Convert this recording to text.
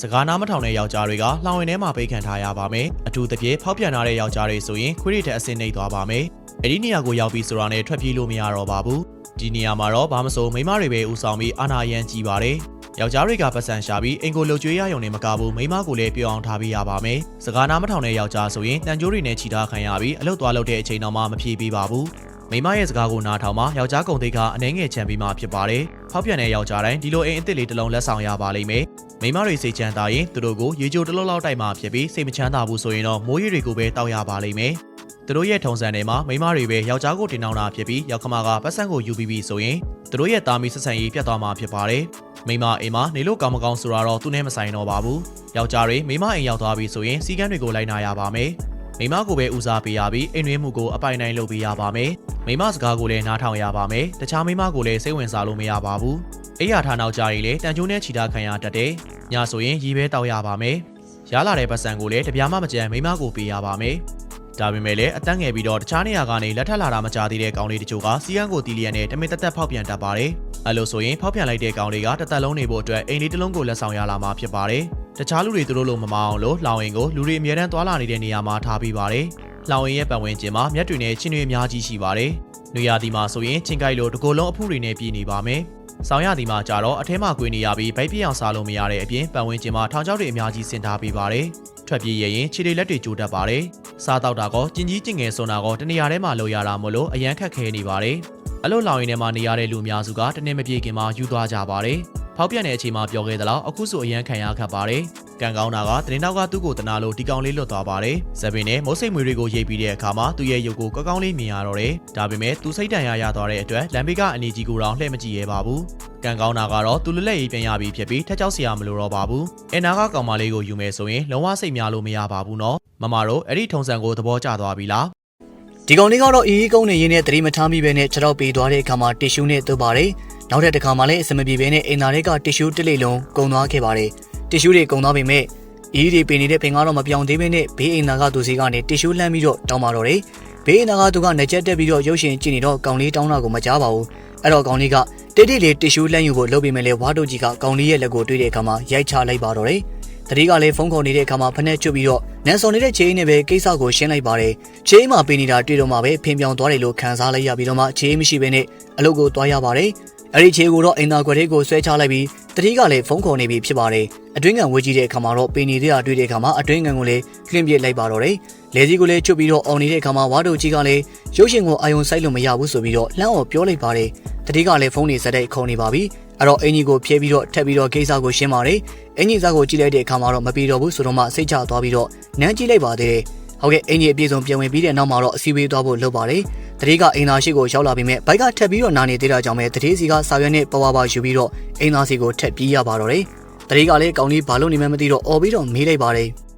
စကားနားမထောင်တဲ့ယောက်ျားတွေကလှောင်ဝင်ထဲမှာပိတ်ခံထားရပါမယ်အထူးသဖြင့်ဖောက်ပြန်ထားတဲ့ယောက်ျားတွေဆိုရင်ခွေးတွေတက်အဆင့်နှိပ်သွားပါမယ်အဲ့ဒီနေရာကိုရောက်ပြီးဆိုတာနဲ့ထွက်ပြေးလို့မရတော့ပါဘူးဒီနေရာမှာတော့ဘာမစိုးမိန်းမတွေပဲဦးဆောင်ပြီးအာနာရန်ကြီးပါတယ်ယောက်ျားတွေကပတ်စံရှာပြီးအင်ကိုလှုပ်ကြွေးရရုံနဲ့မကဘူးမိန်းမကိုလည်းပြောအောင်ထားပေးရပါမယ်စကားနားမထောင်တဲ့ယောက်ျားဆိုရင်တန်ကြိုးတွေနဲ့ခြိထားခံရပြီးအလုတ်သွားလုပ်တဲ့အချိန်တော့မှမဖြေပေးပါဘူးမိန်းမရဲ့စကားကိုနားထောင်မှယောက်ျားကုံသိက္ခာအနှဲငယ်ချန်ပြီးမှဖြစ်ပါတယ်ဖောက်ပြန်တဲ့ယောက်ျားတိုင်းဒီလိုအိမ်အစ်စ်လေးတစ်လုံးလက်ဆောင်ရပါလိမ့်မယ် မိန်းမတွေစိတ်ချမ်းသာရင်သူတို့ကိုရေကြိုတစ်လုံးလောက်တိုက်မှဖြစ်ပြီးစိတ်မချမ်းသာဘူးဆိုရင်တော့မိုးရေတွေကိုပဲတောက်ရပါလိမ့်မယ်သူတို့ရဲ့ထုံစံတွေမှာမိန်းမတွေပဲယောက်ျားကိုတင်အောင်တာဖြစ်ပြီးယောက်ခမကပတ်စံကိုယူပြီးပြီဆိုရင်သူတို့ရဲ့တာမီဆက်ဆံရေးပြတ်သွားမှာဖြစ်ပါတယ်မိန်းမအိမ်မှာနေလို့ကောင်းမကောင်းဆိုတာတော့သူနဲ့မဆိုင်တော့ပါဘူးယောက်ျားတွေမိန်းမအိမ်ရောက်သွားပြီဆိုရင်စီကန်းတွေကိုလိုက်နာရပါမယ်မိန်းမကိုပဲဦးစားပေးရပြီးအိမ်တွင်းမှုကိုအပိုင်တိုင်းလုပ်ပေးရပါမယ်မိန်းမစကားကိုလည်းနားထောင်ရပါမယ်တခြားမိန်းမကိုလည်းစိတ်ဝင်စားလို့မရပါဘူး အိယာထားနောက်ကြရင်လည်းတန်ကျိုးနဲ့ခြိထားခံရတတ်တယ်ညဆိုရင်ရီပဲတောက်ရပါမယ်ရလာတဲ့ပတ်စံကိုလည်းတပြားမှမကြမ်းမိန်းမကိုပေးရပါမယ်ဒါပေမဲ့လည်းအတန်းငယ်ပြီးတော့တခြားနေရာကနေလက်ထပ်လာတာမကြသေးတဲ့ကောင်လေးတချို့ကစီယန်ကိုတီလီယန်နဲ့တမင်တက်တက်ဖောက်ပြန်တတ်ပါတယ်။အဲလိုဆိုရင်ဖောက်ပြန်လိုက်တဲ့ကောင်လေးကတစ်သက်လုံးနေဖို့အတွက်အိမ်လေးတစ်လုံးကိုလက်ဆောင်ရလာမှာဖြစ်ပါတယ်။တခြားလူတွေသူတို့လိုမမအောင်လို့လောင်ရင်ကိုလူတွေအများတန်းသွာလာနေတဲ့နေရာမှာထားပေးပါတယ်။လောင်ရင်ရဲ့ပတ်ဝန်းကျင်မှာမြက်တွေနဲ့ချင်းတွေအများကြီးရှိပါတယ်။နေရာဒီမှာဆိုရင်ချင်းကိုက်လိုတကိုယ်လုံးအဖူးတွေနဲ့ပြည်နေပါမယ်။ ဆောင်းရသည်မှာကြတော့အထဲမှာကွေနေရပြီးဗိုက်ပြအောင်စားလို့မရတဲ့အပြင်ပတ်ဝန်းကျင်မှာထောင်ချောက်တွေအများကြီးဆင်ထားပေးပါတယ်။ထွက်ပြေးရရင်ခြေတွေလက်တွေကျိုးတတ်ပါတယ်။စားတော့တာကောကျင်ကြီးကျင်ငယ်စွန်တာကောတနေရာထဲမှာလောက်ရတာမို့လို့အရန်ခက်ခဲနေပါတယ်။အလို့လောင်ရင်ထဲမှာနေရတဲ့လူအများစုကတနေ့မပြေခင်မှာယူသွားကြပါတယ်။ ဖောက်ပြန်တဲ့အချိန်မှာပြောခဲ့သလောက်အခုဆိုအရန်ခံရခတ်ပါတယ်။ကံကောင်းတာကတင်းနောက်ကသူ့ကိုတနာလို့ဒီကောင်လေးလွတ်သွားပါတယ်။ဇပင်နဲ့မိုးစိတ်မွေတွေကိုရိပ်ပြီးတဲ့အခါမှာသူ့ရဲ့ရုပ်ကိုကောင်းကောင်းလေးမြင်ရတော့တယ်။ဒါပေမဲ့သူစိတ်တန်ရရသွားတဲ့အတွက်လမ်ဘေကအနီကြီးကိုတော့လှည့်မကြည့်ရဲပါဘူး။ကံကောင်းတာကတော့သူလွတ်လက်ရေးပြန်ရပြီးဖြစ်ပြီးထက်ချောက်စရာမလိုတော့ပါဘူး။အင်နာကကောင်မလေးကိုယူမယ်ဆိုရင်လုံးဝစိတ်များလို့မရပါဘူးနော်။မမတို့အဲ့ဒီထုံစံကိုသဘောကျသွားပြီလား။ဒီကောင်လေးကတော့အေးအေးကုန်းနေရင်းနဲ့သတိမထားမိပဲနဲ့ခြေတော့ပေးသွားတဲ့အခါမှာတ िश ူးနဲ့သွတ်ပါတယ်။ နောက်တဲ့တစ်ခါမှလည်းအစမပြေဘဲနဲ့အိမ်သားတွေကတစ်ရှူးတစ်လိလုံးကုန်သွားခဲ့ပါတယ်တစ်ရှူးတွေကုန်သွားပေမဲ့အေးတွေပင်နေတဲ့ပင်ကတော့မပြောင်းသေးဘဲနဲ့ဘေးအိမ်သားကသူစီကနေတစ်ရှူးလှမ်းပြီးတော့တောင်းပါတော့တယ်ဘေးအိမ်သားကသူကနှကြက်တက်ပြီးတော့ရုပ်ရှင်ကြည့်နေတော့ကောင်လေးတောင်းတာကိုမကြားပါဘူးအဲ့တော့ကောင်လေးကတိတိလေးတစ်ရှူးလှမ်းယူဖို့လုပ်ပေးမယ်လေဝါတို့ကြီးကကောင်လေးရဲ့လက်ကိုတွေ့တဲ့အခါမှာရိုက်ချလိုက်ပါတော့တယ်။တတိကလည်းဖုန်းခေါ်နေတဲ့အခါမှာဖက်နဲ့ချွတ်ပြီးတော့နန်ဆောင်နေတဲ့ချေးနဲ့ပဲကိစ္စကိုရှင်းလိုက်ပါတယ်။ချေးမှာပေးနေတာတွေ့တော့မှပဲဖင်ပြောင်သွားတယ်လို့ခံစားလိုက်ရပြီးတော့မှချေးမရှိဘဲနဲ့အလုပ်ကိုသွားရပါတယ် အဲ့ဒီချင်းကိုတော့အင်တာကွက်လေးကိုဆွဲချလိုက်ပြီးတတိကလည်းဖုန်းခေါ်နေပြီဖြစ်ပါတယ်။အတွင်းကန်ဝေးကြည့်တဲ့အခါမှာတော့ပင်နေတဲ့တွေ့တဲ့အခါမှာအတွင်းကန်ကိုလည်းလှင့်ပြစ်လိုက်ပါတော့တယ်။လေကြီးကိုလည်းကျွတ်ပြီးတော့အော်နေတဲ့အခါမှာဝါတို့ကြီးကလည်းရုပ်ရှင်ကိုအာယုံဆိုင်လို့မရဘူးဆိုပြီးတော့လှမ်းအော်ပြောလိုက်ပါတယ်။တတိကလည်းဖုန်းနေစက်တဲ့ခေါ်နေပါပြီ။အဲ့တော့အင်ကြီးကိုဖြဲပြီးတော့ထပ်ပြီးတော့ကိစ္စကိုရှင်းပါတယ်။အင်ကြီးစားကိုကြည့်လိုက်တဲ့အခါမှာတော့မပြေတော့ဘူးဆိုတော့မှစိတ်ချသွားပြီးတော့နန်းကြည့်လိုက်ပါသေးတယ်။ဟုတ်ကဲ့အင်ကြီးအပြည့်စုံပြန်ဝင်ပြီးတဲ့နောက်မှာတော့အစီအဝေးသွားဖို့လုပ်ပါတယ်။ တတိကအင်သားရှိကိုရောက်လာပြီးမြဲဘိုက်ကထပ်ပြီးတော့နာနေသေးတာကြောင့်ပဲတတိစီကစာရွက်နဲ့ပဝါပါယူပြီးတော့အင်သားစီကိုထပ်ပြီးရပါတော့တယ်။တတိကလည်းကောင်းလေးဘာလို့နေမှမသိတော့អော်ပြီးတော့မေးလိုက်ပါတယ်။